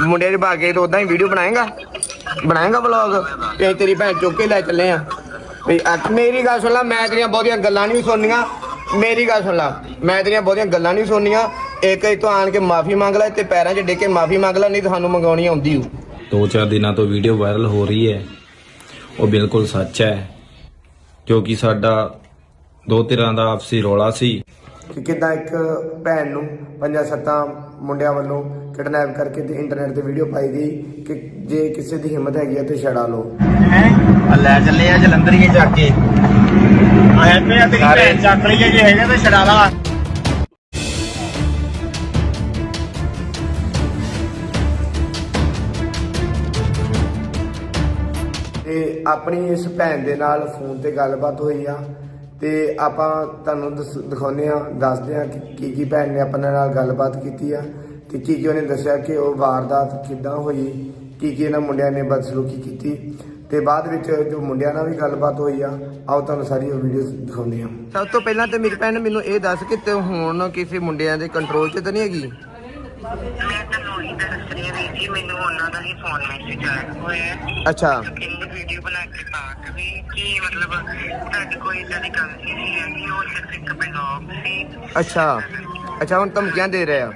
ਮੁੰਡੇ ਦੇ ਬਾਗੇ ਤੇ ਉਦਾਂ ਹੀ ਵੀਡੀਓ ਬਣਾਏਗਾ? ਬਣਾਏਗਾ ਵਲੌਗ ਤੇ ਤੇਰੀ ਭੈਣ ਚੁੱਕ ਕੇ ਲੈ ਚੱਲੇ ਆ। ਵੀ ਅੱਜ ਮੇਰੀ ਗੱਲ ਸੁਣ ਲੈ ਮੈਂ ਤੇਰੀਆਂ ਬਹੁਤੀਆਂ ਗੱਲਾਂ ਨਹੀਂ ਸੁਣਨੀਆਂ। ਮੇਰੀ ਗੱਲ ਸੁਣ ਲੈ ਮੈਂ ਤੇਰੀਆਂ ਬਹੁਤੀਆਂ ਗੱਲਾਂ ਨਹੀਂ ਸੁਣਨੀਆਂ। ਇੱਕ ਇੱਕ ਤੋਂ ਆਣ ਕੇ ਮਾਫੀ ਮੰਗ ਲੈ ਤੇ ਪੈਰਾਂ 'ਚ ਕੇ ਮਾਫੀ ਮੰਗ ਲੈ ਨਹੀਂ ਤੁਹਾਨੂੰ ਮੰਗਾਉਣੀ ਆਉਂਦੀ ਹੂ ਦੋ ਚਾਰ ਦਿਨਾਂ ਤੋਂ ਵੀਡੀਓ ਵਾਇਰਲ ਹੋ ਰਹੀ ਹੈ। ਉਹ ਬਿਲਕੁਲ ਸੱਚ ਹੈ। ਜੋ ਕਿ ਸਾਡਾ ਦੋ ਧਿਰਾਂ ਦਾ ਆਪਸੀ ਰੌਲਾ ਸੀ। ਕਿ ਕਿਦਾਂ ਇੱਕ ਭੈਣ ਨੂੰ ਪੰਜਾਂ ਸੱਤਾਂ ਮੁੰਡਿਆਂ ਵੱਲੋਂ ਕਿਡਨੈਪ ਕਰਕੇ ਤੇ ਇੰਟਰਨੈਟ ਤੇ ਵੀਡੀਓ ਪਾਈ ਗਈ ਕਿ ਜੇ ਕਿਸੇ ਦੀ ਹਿੰਮਤ ਹੈਗੀ ਹੈ ਤੇ ਛੜਾ ਲਓ। ਆ ਲੈ ਚੱਲੇ ਆ ਜਲੰਧਰ ਹੀ ਚੱਕ ਕੇ। ਆਇਆ ਪਿਆ ਤੇਰੀ ਭੈਣ ਚੱਕ ਲਈ ਜੇ ਹੈਗਾ ਤਾਂ ਛਡਾ ਲਾ। ਤੇ ਆਪਣੀ ਇਸ ਭੈਣ ਦੇ ਨਾਲ ਫੋਨ ਤੇ ਗੱਲਬਾਤ ਹੋਈ ਆ ਤੇ ਆਪਾਂ ਤੁਹਾਨੂੰ ਦਸ- ਦਿਖਾਉਂਦੇ ਆ ਦੱਸਦੇ ਆ ਕਿ ਕੀ ਕੀ ਭੈਣ ਨੇ ਆਪਣੇ ਨਾਲ ਗੱਲਬਾਤ ਕੀਤੀ ਆ। ਤੇ ਕੀ ਕੀ ਉਹਨੇ ਦੱਸਿਆ ਕਿ ਉਹ ਵਾਰਦਾਤ ਕਿੱਦਾਂ ਹੋਈ ਕੀ ਕੀ ਇਹਨਾਂ ਮੁੰਡਿਆਂ ਨੇ ਬਦਸਲੂਕੀ ਕੀਤੀ ਤੇ ਬਾਅਦ ਵਿੱਚ ਜੋ ਮੁੰਡਿਆਂ ਨਾਲ ਵੀ ਗੱਲਬਾਤ ਹੋਈ ਆ ਆਓ ਤੁਹਾਨੂੰ ਸਾਰੀ ਉਹ ਵੀਡੀਓ ਦਿਖਾਉਂਦੇ ਆ ਸਭ ਤੋਂ ਪਹਿਲਾਂ ਤੇ ਮੇਰੀ ਭੈਣ ਮੈਨੂੰ ਇਹ ਦੱਸ ਕਿ ਤੇ ਹੁਣ ਕਿਸੇ ਮੁੰਡਿਆਂ ਦੇ ਕੰਟਰੋਲ 'ਚ ਤਾਂ ਨਹੀਂ ਹੈਗੀ? ਮੈਂ ਤੁਹਾਨੂੰ ਹੀ ਦੱਸ ਰਹੀ ਹਾਂ ਵੀਰ ਜੀ ਮੈਨੂੰ ਉਹਨਾਂ ਦਾ ਹੀ ਫੋਨ ਮੈਸੇਜ ਆਇਆ ਹੋਇਆ ਹੈ। ਅੱਛਾ। ਕਹਿੰਦੇ ਵੀਡੀਓ ਬਣਾ ਕੇ ਪਾ ਕੇ ਵੀ ਕਿ ਮਤਲਬ ਤੁਹਾਡੀ ਕੋਈ ਏਦਾਂ ਦੀ ਗੱਲ ਨਹੀਂ ਸੀ ਹੈਗੀ ਉਹ ਸਿਰਫ ਇੱਕ ਬਲੌਗ ਸੀ। ਅੱਛਾ। ਅੱਛਾ ਹੁਣ ਧਮਕੀਆਂ ਦੇ ਰਹੇ ਆ।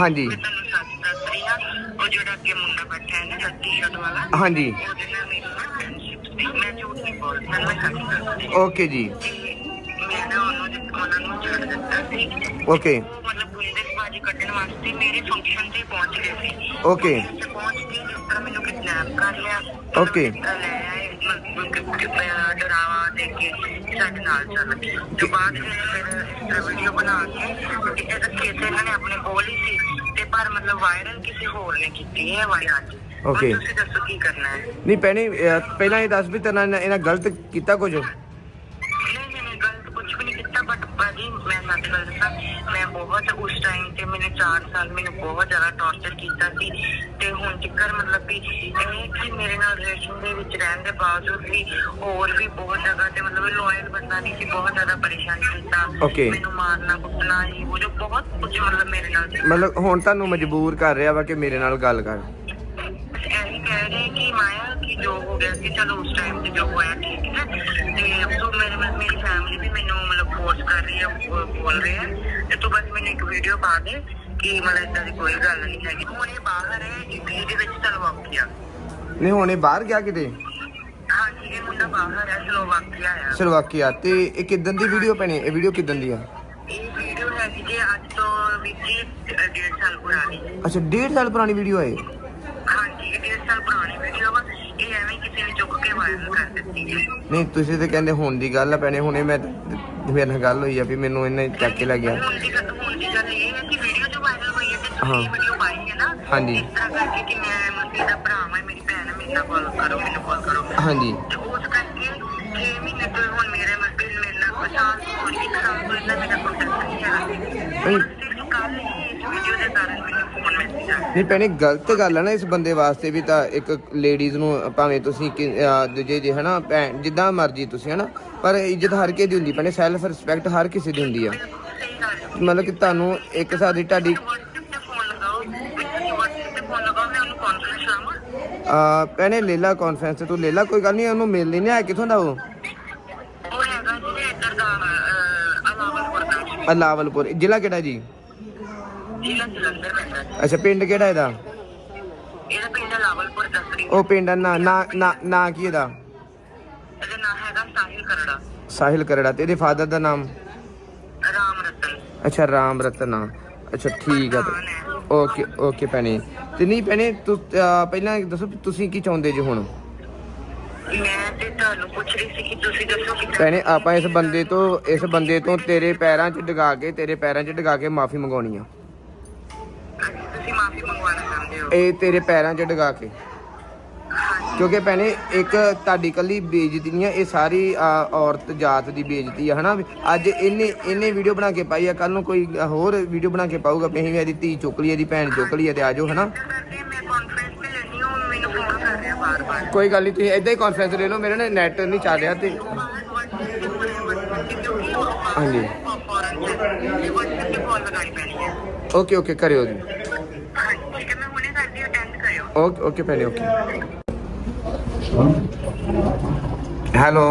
ਹਾਂਜੀ। ਮੈਂ ਤੁਹਾਨੂੰ ਸੱਚ ਦੱਸ ਰਹੀ ਹਾਂ ਉਹ ਜਿਹੜਾ ਅੱਗੇ ਮੁੰਡਾ ਬੈਠਾ ਹੈ ਨਾ ਟੀ ਸ਼ਰਟ ਵਾਲਾ ਹਾਂਜੀ। ਉਹਦੇ ਨਾਲ ਮੇਰੀ ਫਰੈਂਡਸ਼ਿਪ ਸੀ। ਮੈਂ ਝੂਠ ਨਹੀਂ ਬੋਲਦੀ ਮੈਂ ਸੱਚ ਓਕੇ ਜੀ। ਮੈਂ ਨਾ ਉਹਨੂੰ ਜਿ- ਉਹਨਾਂ ਨੂੰ ਛੱਡ ਦਿੱਤਾ ਸੀ। ਓਕੇ। ਉਹ ਮਤਲਬ ਗੁੰਡੇਬਾਜੀ ਕੱਢਣ ਵਾਸਤੇ ਮੇਰੇ ਫੰਕਸ਼ਨ ਤੇ ਪਹੁੰਚ ਗਏ ਸੀ। ਓਕੇ। ਤੇ ਪਹੁੰਚ ਕੇ ਜਿਸ ਤਰ੍ਹਾਂ ਮੈਨੂੰ ਕਿਡਨੈਪ ਕਰ ਲਿਆ Okay. ਮਤਲਬ ਮੈਂ ਡਰਾਵਾ ਦੇ ਕੇ ਸਾਡੇ ਨਾਲ ਚੱਲ ਤੇ ਬਾਅਦ ਵਿੱਚ ਫਿਰ ਇਸ ਤਰ੍ਹਾਂ ਵੀਡੀਓ ਬਣਾ ਕੇ ਕਿ ਇਹਦਾ ਕੇਸ ਇਹਨਾਂ ਨੇ ਆਪਣੇ ਕੋਲ ਹੀ ਸੀ। ਤੇ ਪਰ ਮਤਲਬ ਵਾਇਰਲ ਕਿਸੇ ਹੋਰ ਨੇ ਕੀਤੀ ਹੈ ਵਾਇਰਲ Okay. ਤੁਸੀਂ ਦੱਸੋ ਕੀ ਕਰਨਾ ਹੈ। ਨਹੀਂ ਪਹਿਲਾਂ ਇਹ ਦੱਸ ਵੀ ਤੇਨਾਂ ਇਹਨਾਂ ਗਲਤ ਕੀਤਾ ਕੁਝ ਨਹੀਂ ਨਹੀਂ ਨਹੀਂ ਗਲਤ ਕੁਝ ਵੀ ਨਹੀਂ ਕੀਤਾ ਬਟ ਭਾਜੀ ਮੈਂ ਗੱਲ ਦੱਸਾਂ ਮੈਂ ਬਹੁਤ ਉਸ ਟਾਈਮ ਤੇ ਮੈंने 4 ਸਾਲ ਮੈਨੂੰ ਬਹੁਤ ਜ਼ਿਆਦਾ ਟੌਰਚਰ ਕੀਤਾ ਸੀ ਤੇ ਹੁਣ ਤੱਕਰ ਮਤਲਬ ਵੀ ਇਹ ਕਿ ਮੇਰੇ ਨਾਲ ਰਿਲੇਸ਼ਨ ਦੇ ਵਿੱਚ ਰਹਿਣ ਦੇ ਬਾਵਜੂਦ ਵੀ ਹੋਰ ਵੀ ਬਹੁਤ ਜਗ੍ਹਾ ਤੇ ਮਤਲਬ ਲੋਇਲ ਬੰਦਾ ਨਹੀਂ ਸੀ ਬਹੁਤ ਜ਼ਿਆਦਾ ਪਰੇਸ਼ਾਨ ਕੀਤਾ Okay. ਮੈਨੂੰ ਮਾਰਨਾ ਕੁੱਟਣਾ ਹੀ ਉਹ ਜੋ ਬਹੁਤ ਕੁਝ ਮਤਲਬ ਮੇਰੇ ਨਾਲ ਸੀ। ਮਤਲਬ ਹੁਣ ਤੁਹਾਨੂੰ ਮਜਬੂਰ ਕਰ ਰਿਹਾ ਵਾ ਕਿ ਮੇਰੇ ਨਾਲ ਗੱਲ ਕਰ ਇਹੀ ਕਹਿ ਰਹੇ ਕਿ ਮਾਇਆ ਕਿ ਜੋ ਹੋ ਗਿਆ ਸੀ ਚਲੋ ਉਸ ਟਾਈਮ ਤੇ ਜੋ ਹੋਇਆ ਠੀਕ ਹੈ। ਤੇ ਤੂੰ ਮੇਰੇ ਮੇਰੀ ਫੈਮਿਲੀ ਵੀ ਮੈਨੂੰ ਮਤਲਬ ਫੋਰਸ ਕਰ ਰਹੀ ਹੈ ਬੋਲ ਰਹੇ ਹੈ। ਤੇ ਤੂੰ ਬਸ ਮੈਨੂੰ ਇੱਕ ਵੀਡੀਓ ਪਾ ਦੇ ਕਿ ਮਤਲਬ ਇਦਾਂ ਦੀ ਕੋਈ ਗੱਲ ਨਹੀਂ ਹੈਗੀ। ਹੁਣ ਇਹ ਬਾਹਰ ਹੈ ਇਟਲੀ ਦੇ ਵਿੱਚ ਸਲੋਵਾਕੀਆ। ਨਹੀਂ ਹੁਣ ਇਹ ਬਾਹਰ ਗਿਆ ਕਿਤੇ? ਹਾਂਜੀ ਇਹ ਮੁੰਡਾ ਬਾਹਰ ਹੈ ਸਲੋਵਾਕੀਆ ਆ। ਸਲਵਾਕੀਆ। ਤੇ ਇਹ ਕਿਦਾਂ ਦੀ ਵੀਡੀਓ ਪੈਣੀ ਇਹ ਵੀਡੀਓ ਕਿਦਾਂ ਦੀ ਆ? ਇਹ ਵੀਡੀਓ ਹੈ ਜੀ ਅੱਜ ਤੋਂ ਵੀ ਜੀ ਅ, ਡੇਢ ਸਾਲ ਪੁਰਾਣੀ। ਅੱਛਾ 1.5 ਸਾਲ ਪੁਰਾਣੀ ਵੀਡੀਓ ਹੈ? ਹਾਂਜੀ ਇਹ ਡੇਢ ਸਾਲ ਪੁਰਾਣੀ ਵੀਡੀਓ ਵਾ ਇਹ ਐਵੇਂ ਕਿਸੇ ਨੇ ਚੁੱਕ ਕੇ ਵਾਇਰਲ ਕਰ ਦਿੱਤੀ ਹੈ ਨਹੀਂ ਤੁਸੀਂ ਤੇ ਕਹਿੰਦੇ ਹੁਣ ਦੀ ਗੱਲ ਆ ਪੈਣੇ ਹੁਣੇ ਮੈਂ ਮੇਰੇ ਨਾਲ ਗੱਲ ਹੋਈ ਆ ਵੀ ਮੈਨੂੰ ਇਹਨੇ ਚੱਕ ਕੇ ਲੈ ਗਿਆ ਹੁਣ ਦੀ ਗੱਲ ਹੁਣ ਦੀ ਗੱਲ ਇਹ ਹੈ ਕਿ ਵੀਡੀਓ ਜੋ ਵਾਇਰਲ ਹੋਈ ਹੈ ਤੇ ਹਾਂ। ਤੁਸੀਂ ਵੀਡੀਓ ਪਾਈ ਹੈ ਨਾ ਹਾਂਜੀ। ਇਸ ਤਰ੍ਹਾਂ ਕਰਕੇ ਕਿ ਮੈਂ ਮਸੀ ਦਾ ਭਰਾ ਮੈਂ ਮੇਰੀ ਭੈਣ ਹੈ ਮੇਰੇ ਨਾਲ ਕਾਲ ਕਰੋ ਮੈਨੂੰ ਕਾਲ ਕਰੋ ਹਾਂਜੀ ਤੇ ਉਸ ਕਰਕੇ 6 ਮਹੀਨੇ ਤੋਂ ਹੁਣ ਮੇਰੇ ਮਸੀ ਮੇਰੇ ਨਾਲ ਕੋਈ ਇੱਕ ਸਾਲ ਤੋਂ ਇਹਨਾਂ ਮੇਰਾ ਕੰਟੈਕਟ ਨਹੀਂ ਹੈ ਨਹੀਂ। ਸਿਰਫ ਕੱਲ ਹੀ ਇਸ ਵੀਡੀਓ ਦੇ ਫੋਨ ਮੈਸੇਜ ਨਹੀਂ ਪੈਣੇ ਗਲਤ ਗੱਲ ਆ ਨਾ ਇਸ ਬੰਦੇ ਵਾਸਤੇ ਵੀ ਤਾਂ ਇੱਕ ਲੇਡੀਜ਼ ਨੂੰ ਭਾਵੇਂ ਤੁਸੀਂ ਕਿ- ਅਹ ਦੂਜੇ ਜੇ ਹਨਾ ਭੈਣ ਜਿੱਦਾਂ ਮਰਜ਼ੀ ਤੁਸੀਂ ਹਨਾ ਪਰ ਇੱਜ਼ਤ ਹਰ ਕਿਸੇ ਦੀ ਹੁੰਦੀ ਪੈਣੇ ਸੈਲਫ ਰਿਸਪੈਕਟ ਹਰ ਕਿਸੇ ਦੀ ਹੁੰਦੀ ਆ। ਸਹੀ ਗੱਲ ਹੈ ਮਤਲਬ ਕਿ ਤੁਹਾਨੂੰ ਇੱਕ ਹਿਸਾਬ ਦੀ ਤੁਹਾਡੀ WhatsApp ਤੇ ਫੋਨ ਲਗਾਓ ਵਿੱਚ WhatsApp ਤੇ ਫੋਨ ਲਗਾਓ ਮੈਂ ਉਹਨੂੰ ਕਾਨਫਰੰਸ ਲਾਵਾਂ। ਆ ਪੈਣੇ ਲੇਲਾ ਕਾਨਫਰੰਸ ਤੇ ਤੂੰ ਲੇਲਾ ਕੋਈ ਗੱਲ ਨਹੀਂ ਉਹਨੂੰ ਮਿਲ ਲੈਨੇ ਆ ਕਿੱਥੋਂ ਦਾ ਉਹ? ਉਹ ਹੈਗਾ ਜੀ ਇੱਧਰ ਦਾ ਅਲਾਵਲਪੁਰ ਦਾ। ਅਲਾਵਲਪੁਰ ਜ਼ਿਲ੍ਹਾ ਕਿਹੜਾ ਜੀ ਜ਼ਿਲ੍ਹਾ ਜਲੰਧਰ ਪੈਂਦਾ ਹੈ। ਅੱਛਾ ਪਿੰਡ ਕਿਹੜਾ ਇਹਦਾ? ਇਹਦਾ ਪਿੰਡ ਲਾਵਲਪੁਰ ਦੱਸਰੀ। ਉਹ ਪਿੰਡ ਦਾ ਨਾਂ ਨਾ ਨਾ ਨਾ ਕੀ ਇਹਦਾ? ਇਹਦਾ ਨਾਮ ਹੈਗਾ ਸਾਹਿਲ ਕਰੜਾ। ਸਾਹਿਲ ਕਰੜਾ ਤੇ ਇਹਦੇ ਫਾਦਰ ਦਾ ਨਾਮ? ਰਾਮ ਰਤਨ। ਅੱਛਾ ਰਾਮ ਰਤਨਾ ਅੱਛਾ ਠੀਕ ਆ ਓਕੇ ਓਕੇ ਭੈਣੇ। ਤੇ ਨਹੀਂ ਭੈਣੇ ਤੂੰ ਪਹਿਲਾਂ ਦੱਸੋ ਤੁਸੀਂ ਕੀ ਚਾਹੁੰਦੇ ਜੀ ਹੁਣ? ਮੈਂ ਤੇ ਤੁਹਾਨੂੰ ਪੁੱਛ ਰਹੀ ਸੀ ਕਿ ਤੁਸੀਂ ਦੱਸੋ ਕਿ ਭੈਣੇ ਆਪਾਂ ਇਸ ਬੰਦੇ ਤੋਂ ਇਸ ਬੰਦੇ ਤੋਂ ਤੇਰੇ ਪੈਰਾਂ 'ਚ ਡਗਾ ਕੇ ਤੇਰੇ ਪੈਰਾਂ 'ਚ ਡਗਾ ਕੇ ਮਾਫੀ ਮੰਗਾਉਣੀ ਆ। ਤੁਸੀਂ ਮਾਫੀ ਮੰਗਵਾਉਣਾ ਚਾਹੁੰਦੇ ਹੋ। ਇਹ ਤੇਰੇ ਪੈਰਾਂ 'ਚ ਡਗਾ ਕੇ। ਕਿਉਂਕਿ ਭੈਣੇ ਇੱਕ ਤੁਹਾਡੀ ਕੱਲੀ ਬੇਇੱਜ਼ਤੀ ਨਹੀਂ ਆ ਇਹ ਸਾਰੀ ਆ, ਔਰਤ ਜਾਤ ਦੀ ਬੇਇੱਜ਼ਤੀ ਆ ਹਨਾ? ਵੀ ਅੱਜ ਇਹਨੇ ਇਹਨੇ ਵੀਡੀਓ ਬਣਾ ਕੇ ਪਾਈ ਆ ਕੱਲ ਨੂੰ ਕੋਈ ਹੋਰ ਵੀਡੀਓ ਬਣਾ ਕੇ ਪਾਊਗਾ ਵੀ ਅਸੀਂ ਵੀ ਇਹਦੀ ਧੀ ਚੁੱਕ ਲਈ ਇਹਦੀ ਭੈਣ ਚੁੱਕ ਲਈ ਤੇ ਆਜੋ ਹਨਾ? ਤਾਂ ਕਰਕੇ ਮੈਂ ਕਾਨਫਰੰਸ ਤੇ ਲੈਣੀ ਹਾਂ ਮੈਨੂੰ ਫੋਨ ਕਰ ਰਿਹਾ ਬਾਰ-ਬਾਰ। ਕੋਈ ਗੱਲ ਨਹੀਂ ਤੁਸੀਂ ਏਦਾਂ ਹੀ ਕਾਨਫਰੰਸ ਲੈ ਲਓ ਮੇਰੇ ਨਾਲ ਨੈਟ ਨਹੀਂ ਚੱਲ ਰਿਹਾ ਤੇ ਹਾਂਜੀ। ਫੋਰਨ ਚ WhatsApp ਤੇ ਕਾਲ ਲਗਾਈ ਪੈਣੀ ਹੈ ਓਕੇ ਓਕੇ ਕਰਿਓ ਜੀ। ਹੈ ਓਕੇ ਓਕੇ ਭੈਣੇ ਓਕੇ ਹੈਲੋ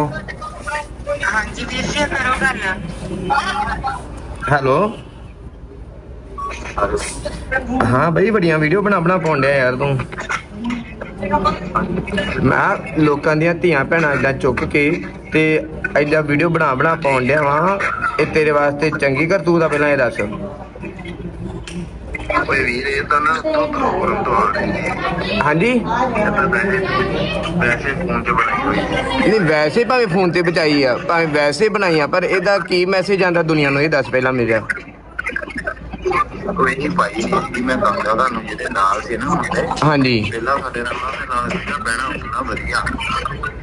ਹਾਂਜੀ ਵੀਰ ਜੀ ਕਰੋ ਗੱਲ। ਹੈਲੋ ਹਾਂ ਬਈ ਬੜੀਆਂ ਵੀਡੀਓ ਬਣਾ ਬਣਾ ਡਿਆ ਯਾਰ ਤੂੰ। ਮੈਂ ਲੋਕਾਂ ਦੀਆਂ ਧੀਆਂ ਭੈਣਾਂ ਏਦਾਂ ਚੁੱਕ ਕੇ ਤੇ ਏਦਾਂ ਵੀਡੀਓ ਬਣਾ ਬਣਾ ਪਾਉਣ ਡਿਆ ਵਾਂ। ਇਹ ਤੇਰੇ ਵਾਸਤੇ ਚੰਗੀ ਕਰਤੂਤ ਆ ਪਹਿਲਾਂ ਇਹ ਦੱਸ। ਓਏ ਵੀਰ ਇਹ ਤਾਂ ਨਾ ਤੂੰ ਪ੍ਰੋਗਰਾਮ ਤੋਂ ਆ ਰਹੀ ਹੈ। ਹਾਂਜੀ? ਇਹ ਤਾਂ ਵੈਸੇ ਵੈਸੇ ਫੋਨ ਤੇ ਬਣਾਈ ਹੋਈ ਹੈ। ਨਹੀਂ ਵੈਸੇ ਭਾਵੇਂ ਫੋਨ ਤੇ ਬਚਾਈ ਆ ਭਾਵੇਂ ਵੈਸੇ ਬਣਾਈ ਆ ਪਰ ਇਹਦਾ ਕੀ ਮੈਸੇਜ ਆਂਦਾ ਦੁਨੀਆ ਨੂੰ ਇਹ ਦੱਸ ਪਹਿਲਾਂ ਮੇਰਾ। ਕੋਈ ਨਹੀਂ ਭਾਈ ਕਿ ਮੈਂ ਦੱਸਦਾ ਤੁਹਾਨੂੰ ਜਿਹਦੇ ਨਾਲ ਸੀ ਨਾ ਮੁੰਡੇ ਹਾਂਜੀ। ਪਹਿਲਾਂ ਸਾਡੇ ਨਾਲ ਉਹਦੇ ਨਾਲ ਸੀਗਾ ਬਹਿਣਾ ਹੁੰਦਾ ਵਧੀਆ।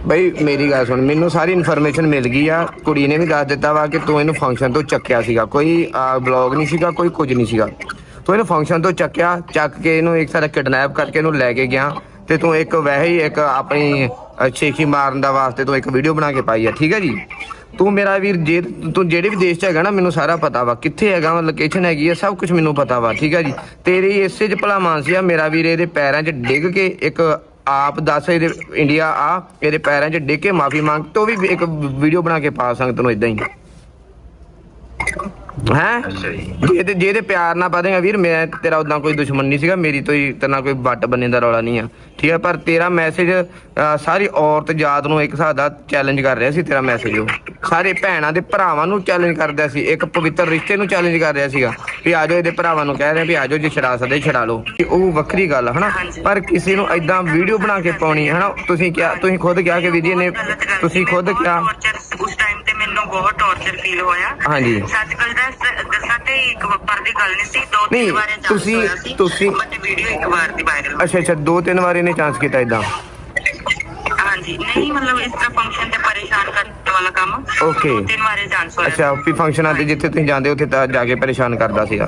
ਬਈ ਮੇਰੀ ਗੱਲ ਸੁਣ ਮੈਨੂੰ ਸਾਰੀ ਇਨਫੋਰਮੇਸ਼ਨ ਮਿਲ ਗਈ ਆ। ਕੁੜੀ ਨੇ ਵੀ ਦੱਸ ਦਿੱਤਾ ਵਾ ਕਿ ਤੂੰ ਇਹਨੂੰ ਫੰਕਸ਼ਨ ਤੋਂ ਚੱਕਿਆ ਸੀਗਾ। ਕੋਈ ਬਲੌਗ ਨਹੀਂ ਸੀਗਾ ਕੋਈ ਕੁਝ ਨਹੀਂ ਸੀਗਾ। ਤੂੰ ਇਹਨੂੰ ਫੰਕਸ਼ਨ ਤੋਂ ਚੱਕਿਆ, ਚੱਕ ਕੇ ਇਹਨੂੰ ਇੱਕ ਸਾਰਾ ਕਿਡਨੈਪ ਕਰਕੇ ਇਹਨੂੰ ਲੈ ਕੇ ਗਿਆ ਤੇ ਤੂੰ ਇੱਕ ਵੈਸੇ ਹੀ ਇੱਕ ਆਪਣੀ ਛੇਖੀ ਮਾਰਨ ਦਾ ਵਾਸਤੇ ਤੂੰ ਇੱਕ ਵੀਡੀਓ ਬਣਾ ਕੇ ਪਾਈ ਆ, ਠੀਕ ਹੈ ਜੀ? ਤੂੰ ਮੇਰਾ ਵੀਰ ਜੇ, ਤੂੰ ਜਿਹੜੇ ਵੀ ਦੇਸ਼ 'ਚ ਹੈਗਾ ਨਾ, ਮੈਨੂੰ ਸਾਰਾ ਪਤਾ ਵਾ, ਕਿੱਥੇ ਹੈਗਾ ਵਾ ਲੋਕੇਸ਼ਨ ਹੈਗੀ ਆ, ਸਭ ਕੁਝ ਮੈਨੂੰ ਪਤਾ ਵਾ, ਠੀਕ ਹੈ ਜੀ? ਤੇਰੀ ਇਸੇ 'ਚ ਭਲਾ ਮਾਨਸੀ ਆ, ਮੇਰਾ ਵੀਰ ਇਹਦੇ ਪੈਰਾਂ 'ਚ ਡਿੱਗ ਕੇ ਇੱਕ ਆਪ ਦੱਸ ਇਹਦੇ ਇੰਡੀਆ ਆ, ਇਹਦੇ ਪੈਰਾਂ 'ਚ ਡਿੱਗ ਕੇ ਮਾਫੀ ਮੰਗ, ਤੋ ਵੀ ਇੱਕ ਵੀਡੀਓ ਬਣਾ ਕੇ ਪਾ, ਸੰਗਤ ਨੂੰ ਇਦਾਂ ਹੀ। ਹੈ? ਜੀ। ਤੇ ਜੇ ਤੇ ਪਿਆਰ ਨਾਲ ਪਾਦੇਗਾ ਵੀਰ ਮੈਂ ਤੇਰਾ ਉਦਾਂ ਕੋਈ ਦੁਸ਼ਮਣ ਨਹੀਂ ਸੀਗਾ ਮੇਰੀ ਤੋਂ ਹੀ ਤੇਰੇ ਕੋਈ ਵੱਟ ਬੰਨੇ ਦਾ ਰੌਲਾ ਨਹੀਂ ਆ। ਠੀਕ ਹੈ ਪਰ ਤੇਰਾ ਮੈਸੇਜ ਸਾਰੀ ਔਰਤ ਜਾਤ ਨੂੰ ਇੱਕ ਹਿਸਾਬ ਦਾ ਚੈਲੰਜ ਕਰ ਰਿਹਾ ਸੀ ਤੇਰਾ ਮੈਸੇਜ ਉਹ। ਸਾਰੇ ਭੈਣਾਂ ਦੇ ਭਰਾਵਾਂ ਨੂੰ ਚੈਲੰਜ ਕਰਦਾ ਸੀ ਇੱਕ ਪਵਿੱਤਰ ਰਿਸ਼ਤੇ ਨੂੰ ਚੈਲੰਜ ਕਰ ਰਿਹਾ ਸੀਗਾ। ਵੀ ਆਜੋ ਇਹਦੇ ਭਰਾਵਾਂ ਨੂੰ ਕਹਿ ਰਿਹਾ ਵੀ ਆਜੋ ਜੇ ਛੜਾ ਸਕਦੇ ਛੜਾ ਲਓ। ਉਹ ਵੱਖਰੀ ਗੱਲ ਹਨਾ। ਪਰ ਕਿਸੇ ਨੂੰ ਐਦਾਂ ਵੀਡੀਓ ਬਣਾ ਕੇ ਪਾਉਣੀ ਹਨਾ? ਤੁਸੀਂ ਕਿਹਾ ਤੁਸੀਂ ਖੁਦ ਕਿਹਾ ਕਿ ਵੀਡੀਓ ਨੇ ਤੁਸੀਂ। ਖੁਦ ਕਿਹਾ ਬਹੁਤ ਟੌਰਚਰ ਫੀਲ ਹੋਇਆ। ਹਾਂਜੀ। ਸੱਚ ਗੱਲ ਦੱਸ ਦੱਸਾਂ ਤੇ ਇੱਕ ਵਾਰ ਦੀ ਗੱਲ ਨਹੀਂ ਸੀ ਦੋ ਨਹੀਂ, ਤਿੰਨ ਵਾਰ ਤੁਸੀਂ- ਤੁਸੀਂ- ਬਟ ਵੀਡੀਓ ਇੱਕ ਵਾਰ ਦੀ ਵਾਇਰਲ ਅੱਛਾ ਅੱਛਾ ਦੋ ਤਿੰਨ ਵਾਰ ਇਹਨੇ ਚਾਂਸ ਕੀਤਾ ਇਦਾਂ ਹਾਂਜੀ ਨਹੀਂ ਮਤਲਬ ਇਸ ਤਰ੍ਹਾਂ ਫੰਕਸ਼ਨ ਤੇ ਪਰੇਸ਼ਾਨ ਕਰਨ ਵਾਲਾ ਕੰਮ। Okay. ਦੋ ਤਿੰਨ ਵਾਰੇ ਚਾਂਸ ਹੋਇਆ। ਅੱਛਾ ਵੀ ਫੰਕਸ਼ਨਾਂ ਤੇ ਜਿੱਥੇ ਤੁਸੀਂ ਜਾਂਦੇ ਉੱਥੇ ਤਾਂ ਜਾ ਕੇ ਪਰੇਸ਼ਾਨ ਕਰਦਾ ਸੀਗਾ।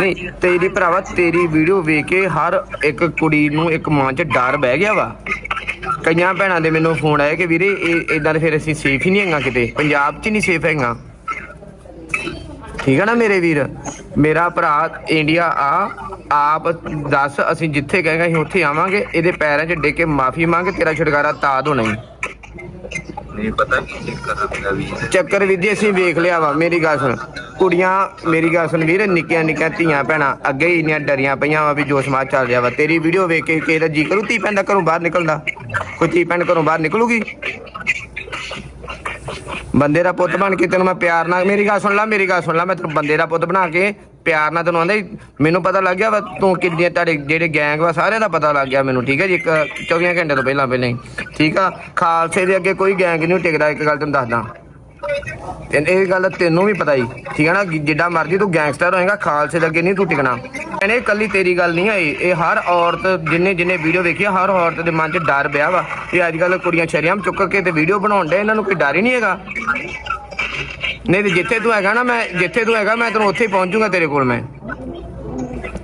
ਨਹੀਂ ਤੇਰੀ ਭਰਾਵਾ ਤੇਰੀ ਵੀਡੀਓ ਵੇਖ ਕੇ ਹਰ ਇੱਕ ਕੁੜੀ ਨੂੰ ਇੱਕ ਮਨ 'ਚ ਡਰ ਬਹਿ ਗਿਆ ਵਾ। ਕਈਆਂ ਭੈਣਾਂ ਦੇ ਮੈਨੂੰ ਫੋਨ ਆਇਆ ਕਿ ਵੀਰੇ, ਇਹ ਇਦਾਂ ਦੇ ਫਿਰ ਅਸੀਂ ਸੇਫ ਹੀ ਨਹੀਂ ਹੈਗਾ ਕਿਤੇ। ਪੰਜਾਬ 'ਚ ਨਹੀਂ ਸੇਫ ਹੈਗਾ। ਠੀਕ ਹੈ ਨਾ ਮੇਰੇ ਵੀਰ? ਮੇਰਾ ਭਰਾ ਇੰਡੀਆ ਆ, ਆਪ ਦੱਸ ਅਸੀਂ ਜਿੱਥੇ ਕਹੇਗਾ ਅਸੀਂ ਉੱਥੇ ਆਵਾਂਗੇ। ਇਹਦੇ ਪੈਰਾਂ 'ਚ ਡਿੱਗ ਕੇ ਮਾਫੀ ਮੰਗ, ਤੇਰਾ ਛੁਟਕਾਰਾ ਤਾਦ ਹੋਣਾ ਹੀ ਨਹੀਂ ਪਤਾ ਕੀ ਚੱਕਰ ਆ ਮੇਰਾ ਚੱਕਰ ਵੀ ਜੀ ਅਸੀਂ ਵੇਖ ਲਿਆ ਵਾ, ਮੇਰੀ ਗੱਲ ਸੁਣ। ਕੁੜੀਆਂ, ਮੇਰੀ ਗੱਲ ਸੁਣ ਵੀਰ, ਨਿੱਕੀਆਂ ਨਿੱਕੀਆਂ ਧੀਆਂ ਭੈਣਾਂ, ਅੱਗੇ ਹੀ ਇੰਨੀਆਂ ਡਰੀਆਂ ਪਈਆਂ ਵਾ ਵੀ ਜੋ ਸਮਾਜ ਚੱਲ ਰਿਹਾ ਵਾ। ਤੇਰੀ ਵੀਡੀਓ ਵੇਖ ਕੇ ਕਿਸੇ ਜੀ ਕਰੂ, ਧੀ ਭੈਣ ਦਾ ਘਰੋਂ ਬਾਹਰ ਨਿਕਲਦਾ। ਕੋਈ ਧੀ ਭੈਣ ਘਰੋਂ ਬਾਹਰ ਨਿਕਲੂਗੀ? ਬੰਦੇ ਦਾ ਪੁੱਤ ਬਣ ਕੇ ਤੈਨੂੰ ਮੈਂ ਪਿਆਰ ਨਾਲ, ਮੇਰੀ ਗੱਲ ਸੁਣ ਲੈ, ਮੇਰੀ ਗੱਲ ਸੁਣ ਲੈ, ਮੈਂ ਤੈਨੂੰ ਬੰਦੇ ਦਾ ਪੁੱਤ ਬਣਾ ਕੇ ਪਿਆਰ ਨਾਲ ਤੈਨੂੰ ਆਂਦਾ ਮੈਨੂੰ ਪਤਾ ਲੱਗ ਗਿਆ ਵਾ ਤੂੰ ਕਿੰਨੇ ਤੁਹਾਡੇ ਜਿਹੜੇ ਗੈਂਗ ਵਾ, ਸਾਰਿਆਂ ਦਾ ਪਤਾ ਲੱਗ ਗਿਆ ਮੈਨੂੰ, ਠੀਕ ਹੈ ਜੀ? ਇੱਕ 24 ਘੰਟੇ ਤੋਂ ਪਹਿਲਾਂ ਪਹਿਲਾਂ ਹੀ। ਠੀਕ ਆ? ਖਾਲਸੇ ਦੇ ਅੱਗੇ ਕੋਈ ਗੈਂਗ ਨਹੀਂ ਟਿਕਦਾ, ਇੱਕ ਗੱਲ ਤੈਨੂੰ ਦੱਸਦਾ। ਇਹ ਗੱਲ ਤੈਨੂੰ ਵੀ ਪਤਾ ਹੀ ਠੀਕ ਹੈ ਨਾ? ਕਿ ਜਿੱਡਾ ਮਰਜ਼ੀ ਤੂੰ ਗੈਂਗਸਟਰ ਹੋਏਗਾ, ਖਾਲਸੇ ਦੇ ਅੱਗੇ ਨਹੀਂ ਤੂੰ ਟਿਕਣਾ। ਇਹਨੇ ਇਕੱਲੀ ਤੇਰੀ ਗੱਲ ਨਹੀਂ ਆਈ। ਇਹ ਹਰ ਔਰਤ, ਜਿੰਨੇ ਜਿੰਨੇ ਵੀਡੀਓ ਵੇਖੀ ਹਰ ਔਰਤ ਦੇ ਮਨ 'ਚ ਡਰ ਪਿਆ ਵਾ ਇਹ ਅੱਜ ਕੱਲ ਕੁੜੀਆਂ ਸ਼ਰਿਆਮ ਚੁੱਕ ਕੇ ਤੇ ਵੀਡੀਓ ਬਣਾਉਣ ਦੇ ਇਹਨਾਂ ਨੂੰ ਕੋਈ ਡਰ ਹੀ ਨਹੀਂ ਹੈਗਾ? ਨਹੀਂ ਤੇ ਜਿੱਥੇ ਤੂੰ ਹੈਗਾ ਨਾ ਮੈਂ, ਜਿੱਥੇ ਤੂੰ ਹੈਗਾ, ਮੈਂ ਤੈਨੂੰ ਉੱਥੇ ਹੀ ਪਹੁੰਚੂਗਾ ਤੇਰੇ ਕੋਲ ਮੈਂ।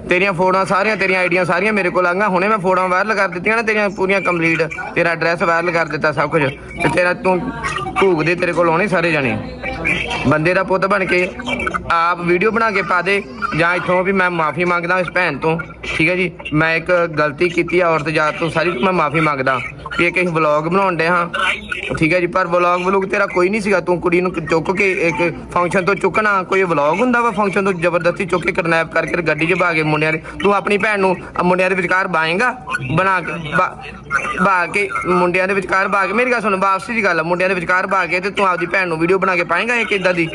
ਤੇਰੀਆਂ ਫੋਟੋਆਂ ਸਾਰੀਆਂ, ਤੇਰੀਆਂ ਆਈਡੀਆਂ ਸਾਰੀਆਂ ਮੇਰੇ ਕੋਲ ਆਂਗਾ ਹੁਣੇ ਮੈਂ ਫੋਟੋਆਂ ਵਾਇਰਲ ਕਰ ਦਿੱਤੀਆਂ ਨਾ, ਤੇਰੀਆਂ ਪੂਰੀਆਂ ਕੰਪਲੀਟ ਤੇਰਾ ਐਡਰੈਸ ਵਾਇਰਲ ਕਰ ਦਿੱਤਾ ਸਭ ਕੁਝ। ਤੇ ਤੇਰਾ ਤੂੰ ਭੂਗਦੇ ਤੇਰੇ ਕੋਲ ਆਉਣੇ ਸਾਰੇ ਜਾਣੇ। ਬੰਦੇ ਦਾ ਪੁੱਤ ਬਣ ਕੇ ਆਪ ਵੀਡੀਓ ਬਣਾ ਕੇ ਪਾ ਦੇ, ਜਾਂ ਇੱਥੋਂ ਵੀ ਮੈਂ ਮਾਫੀ ਮੰਗਦਾ ਇਸ ਭੈਣ ਤੋਂ। ਠੀਕ ਹੈ ਜੀ? ਮੈਂ ਇੱਕ ਗਲਤੀ ਕੀਤੀ ਆ, ਔਰਤ ਜਾਤ ਤੋਂ ਸਾਰੀ ਮੈਂ ਮਾਫੀ ਮੰਗਦਾ। ਕਿ ਇੱਕ ਅਸੀਂ ਵਲੌਗ ਬਣਾਉਣ ਦੇ ਹਾਂ। ਠੀਕ ਹੈ ਜੀ? ਪਰ ਵਲੌਗ ਵਲੂਗ ਤੇਰਾ ਕੋਈ ਨਹੀਂ ਸੀਗਾ। ਤੂੰ ਕੁੜੀ ਨੂੰ ਚੁੱਕ ਕੇ ਇੱਕ ਫੰਕਸ਼ਨ ਤੋਂ ਚੁੱਕਣਾ। ਕੋਈ ਵਲੌਗ ਹੁੰਦਾ ਵਾ ਫੰਕਸ਼ਨ ਤੋਂ ਜ਼ਬਰਦਸਤੀ ਚੁੱਕ ਕੇ ਕਿਡਨੈਪ ਕਰਕੇ ਗੱਡੀ 'ਚ ਪਾ ਕੇ ਮੁੰਡਿਆਂ ਦੇ। ਤੂੰ ਆਪਣੀ ਭੈਣ ਨੂੰ ਅ ਮੁੰਡਿਆਂ ਦੇ ਵਿਚਕਾਰ ਬਾਏਗਾ? ਬਣਾ ਕੇ ਬਾ- ਬਾ ਕੇ ਮੁੰਡਿਆਂ ਦੇ ਵਿਚਕਾਰ ਬਾ ਕੇ। ਮੇਰੀ ਗੱਲ ਸੁਣ ਵਾਪਸੀ ਦੀ ਗੱਲ ਆ, ਮੁੰਡਿਆਂ ਦੇ ਵਿਚਕਾਰ ਬਾ ਕੇ ਤੇ ਤੂੰ ਆਪਦੀ ਭੈਣ ਨੂੰ ਵੀਡੀਓ ਬਣਾ ਕੇ ਪਾਏਗਾ ਇਹ ਕਿੱਦਾਂ ਦੀ?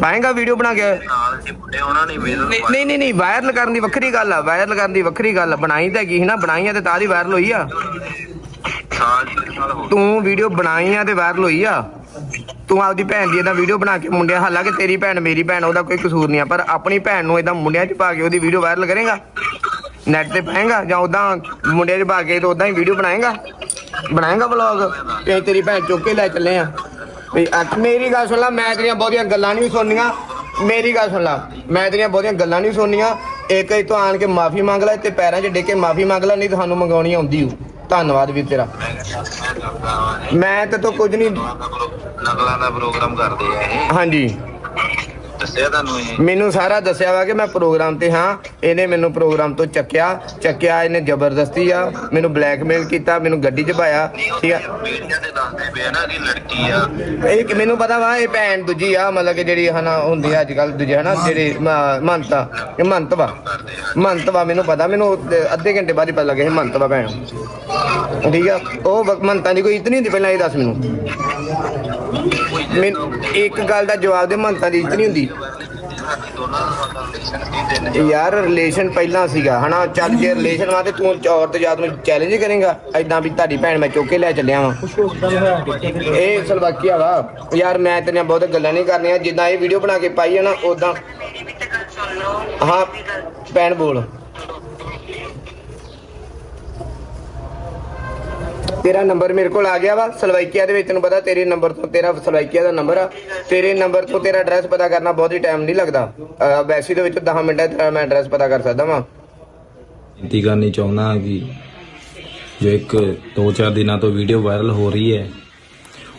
ਪਾਏਗਾ ਵੀਡੀਓ ਬਣਾ ਕੇ? ਨਾਲ ਦੇ ਮੁੰਡੇ ਉਹਨਾਂ ਨੇ ਮੇਰੇ ਨਹੀਂ ਨਹੀਂ ਨਹੀਂ ਵਾਇਰਲ ਕਰਨ ਦੀ ਵੱਖਰੀ ਗੱਲ ਆ ਵਾਇਰਲ ਕਰਨ ਦੀ ਵੱਖਰੀ ਗੱਲ ਆ। ਬਣਾਈ ਤਾਂ ਕੀ ਸੀ ਨਾ ਬਣਾਈ ਆ ਤੇ ਤਾਂ ਦੀ ਵਾਇਰਲ ਹੋਈ ਆ। ਸਾਲ ਡੇਢ ਸਾਲ ਹੋ ਤੂੰ ਵੀਡੀਓ ਬਣਾਈ ਆ ਤੇ ਵਾਇਰਲ ਹੋਈ ਆ। ਤੂੰ ਆਪਦੀ ਭੈਣ ਦੀ ਇਹਦਾ ਵੀਡੀਓ ਬਣਾ ਕੇ ਮੁੰਡਿਆਂ ਹਾਲਾਂਕਿ ਤੇਰੀ ਭੈਣ ਮੇਰੀ ਭੈਣ, ਉਹਦਾ ਕੋਈ ਕਸੂਰ ਨਹੀਂ ਆ, ਪਰ ਆਪਣੀ ਭੈਣ ਨੂੰ ਇਦਾਂ ਮੁੰਡਿਆਂ 'ਚ ਪਾ ਕੇ ਉਹਦੀ ਵੀਡੀਓ ਵਾਇਰਲ ਕਰੇਗਾ? ਨੈਟ ਤੇ ਪਾਏਗਾ ਜਾਂ ਉਦਾਂ ਮੁੰਡਿਆਂ 'ਚ ਪਾ ਕੇ ਤੇ ਉਦਾਂ ਹੀ ਵੀਡੀਓ ਬਣਾਏਗਾ? ਬਣਾਏਗਾ ਵਲੌਗ ਤੇ ਤੇਰੀ ਭੈਣ ਚੁੱਕ ਕੇ ਲੈ ਚੱਲੇ ਆ? ਵੀ ਮੇਰੀ ਗੱਲ ਸੁਣ ਲੈ, ਮੈਂ ਤੇਰੀਆਂ ਬਹੁਤੀਆਂ ਗੱਲਾਂ ਨਹੀਂ ਸੁਣਨੀਆਂ। ਮੇਰੀ ਗੱਲ ਸੁਣ ਲੈ, ਮੈਂ ਤੇਰੀਆਂ ਬਹੁਤੀਆਂ ਗੱਲਾਂ ਨਹੀਂ ਸੁਣਨੀਆਂ। ਇੱਕ ਇੱਕ, ਤੋਂ ਆਣ ਕੇ ਮਾਫੀ ਮੰਗ ਲੈ ਤੇ ਪੈਰਾਂ 'ਚ ਡਿੱਗ ਕੇ ਮਾਫੀ ਮੰਗ ਲੈ, ਨਹੀਂ ਤੁਹਾਨੂੰ ਮੰਗਾਉਣੀ ਆਉਂਦੀ ਹੂ ਧੰਨਵਾਦ ਵੀ ਤੇਰਾ। ਮੈਂ ਤੇ ਤੋਂ ਕੁਝ ਨਹੀਂ ਨਕਲਾਂ ਦਾ ਪ੍ਰੋਗਰਾਮ ਕਰਦੇ ਆ ਇਹ। ਹਾਂਜੀ। ਦੱਸਿਆ ਤੁਹਾਨੂੰ ਇਹ? ਮੈਨੂੰ ਸਾਰਾ ਦੱਸਿਆ ਵਾ ਕਿ ਮੈਂ ਪ੍ਰੋਗਰਾਮ ਤੇ ਹਾਂ ਇਹਨੇ ਮੈਨੂੰ ਪ੍ਰੋਗਰਾਮ ਤੋਂ ਚੱਕਿਆ ਚੱਕਿਆ ਇਹਨੇ ਜ਼ਬਰਦਸਤੀ ਆ ਮੈਨੂੰ ਬਲੈਕਮੇਲ ਕੀਤਾ ਮੈਨੂੰ ਗੱਡੀ 'ਚ ਪਾਇਆ ਠੀਕ ਆ। ਮੀਡੀਆ ਤੇ ਦੱਸਦੇ ਪਏ ਨਾ ਕਿ ਲੜਕੀ ਆ। ਇਹ ਕਿ ਮੈਨੂੰ ਪਤਾ ਵਾ ਇਹ ਭੈਣ ਦੂਜੀ ਆ ਮਤਲਬ ਕਿ ਜਿਹੜੀ ਹਨਾ ਹੁੰਦੀ ਆ ਅੱਜ ਕੱਲ ਦੂਜੇ ਹਨਾ ਜਿਹੜੇ ਮੰਤ ਇਹ ਮੰਤ ਵਾ। ਮੰਤ ਵਾ ਮੈਨੂੰ ਪਤਾ ਮੈਨੂੰ ਅੱਧੇ ਘੰਟੇ ਬਾਅਦ ਹੀ ਪਤਾ ਲੱਗਿਆ ਇਹ ਮੰਤ ਵਾ ਭੈਣ। ਠੀਕ ਆ, ਉਹ ਵ- ਦੀ ਕੋਈ ਇੱਜ਼ਤ ਹੁੰਦੀ ਪਹਿਲਾਂ ਇਹ ਦੱਸ ਮੈਨੂੰ। ਮੈਨੂੰ ਇੱਕ ਗੱਲ ਦਾ ਜਵਾਬ ਦੇ ਮੰਤਾਂ ਦੀ ਇੱਜ਼ਤ ਹੁੰਦੀ। ਯਾਰ ਰਿਲੇਸ਼ਨ ਪਹਿਲਾਂ ਸੀਗਾ, ਹਨਾ? ਚੱਲ ਜੇ ਰਿਲੇਸ਼ਨ ਵਾ ਤੇ ਤੂੰ ਔਰਤ ਜਾਤ ਨੂੰ ਚੈਲੰਜ ਕਰੇਗਾ ਐਦਾਂ ਵੀ ਤੁਹਾਡੀ ਭੈਣ ਮੈਂ ਚੁੱਕ ਕੇ ਲੈ ਚੱਲਿਆ ਵਾਂ। ਇਹ ਸਲਵਾਕੀਆ ਵਾ ਯਾਰ ਮੈਂ ਤੇਰੀਆਂ ਬਹੁਤ ਗੱਲਾਂ ਨਹੀਂ ਕਰਨੀਆਂ, ਜਿੱਦਾਂ ਇਹ ਵੀਡੀਓ ਬਣਾ ਕੇ ਪਾਈ ਹੈ ਨਾ ਉਦਾਂ ਮੇਰੀ ਵੀ ਤੇ ਗੱਲ ਸੁਣ ਲਓ ਹਾਂ, ਭੈਣ ਬੋਲ। ਤੇਰਾ ਨੰਬਰ ਮੇਰੇ ਕੋਲ ਆ ਗਿਆ ਵਾ, ਸਲਵਾਈਕੀਆ ਦੇ ਵਿੱਚ ਤੈਨੂੰ ਪਤਾ ਤੇਰੇ ਨੰਬਰ ਤੋਂ ਤੇਰਾ ਸਲਵਾਈਕੀਆ ਦਾ ਨੰਬਰ ਆ। ਤੇਰੇ ਨੰਬਰ ਤੋਂ ਤੇਰਾ ਐਡਰੈਸ ਪਤਾ ਕਰਨਾ ਬਹੁਤ ਹੀ ਟਾਈਮ ਨਹੀਂ ਲੱਗਦਾ। ਅਹ ਵੈਸੇ ਦੇ ਵਿੱਚ 10 ਮਿੰਟਾਂ 'ਚ ਤੇਰਾ ਮੈਂ ਐਡਰੈਸ ਪਤਾ ਕਰ ਸਕਦਾ ਵਾਂ। ਬੇਨਤੀ ਕਰਨੀ ਚਾਹੁੰਦਾ ਕਿ ਜੋ ਇੱਕ ਦੋ ਚਾਰ ਦਿਨਾਂ ਤੋਂ ਵੀਡੀਓ ਵਾਇਰਲ ਹੋ ਰਹੀ ਹੈ,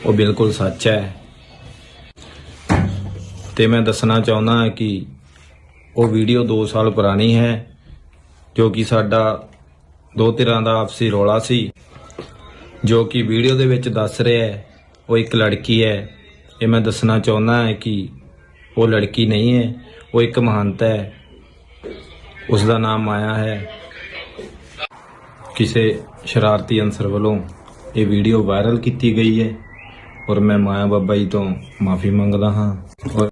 ਉਹ ਬਿਲਕੁਲ ਸੱਚ ਹੈ। ਤੇ ਮੈਂ ਦੱਸਣਾ ਚਾਹੁੰਦਾ ਹਾਂ ਕਿ ਉਹ ਵੀਡੀਓ 2 ਸਾਲ ਪੁਰਾਣੀ ਹੈ, ਜੋ ਕਿ ਸਾਡਾ ਦੋ ਧਿਰਾਂ ਦਾ ਆਪਸੀ ਰੌਲਾ ਸੀ। ਜੋ ਕਿ ਵੀਡੀਓ ਦੇ ਵਿੱਚ ਦੱਸ ਰਿਹਾ ਹੈ, ਉਹ ਇੱਕ ਲੜਕੀ ਹੈ। ਇਹ ਮੈਂ ਦੱਸਣਾ ਚਾਹੁੰਦਾ ਹਾਂ ਕਿ ਉਹ ਲੜਕੀ ਨਹੀਂ ਹੈ, ਉਹ ਇੱਕ ਮਹੰਤ ਹੈ। ਉਸ ਦਾ ਨਾਮ ਮਾਇਆ ਹੈ। ਕਿਸੇ ਸ਼ਰਾਰਤੀ ਅਨਸਰ ਵੱਲੋਂ ਇਹ ਵੀਡੀਓ ਵਾਇਰਲ ਕੀਤੀ ਗਈ ਹੈ ਔਰ ਮੈਂ ਮਾਇਆ ਬਾਬਾ ਜੀ ਤੋਂ ਮਾਫੀ ਮੰਗਦਾ ਹਾਂ ਔਰ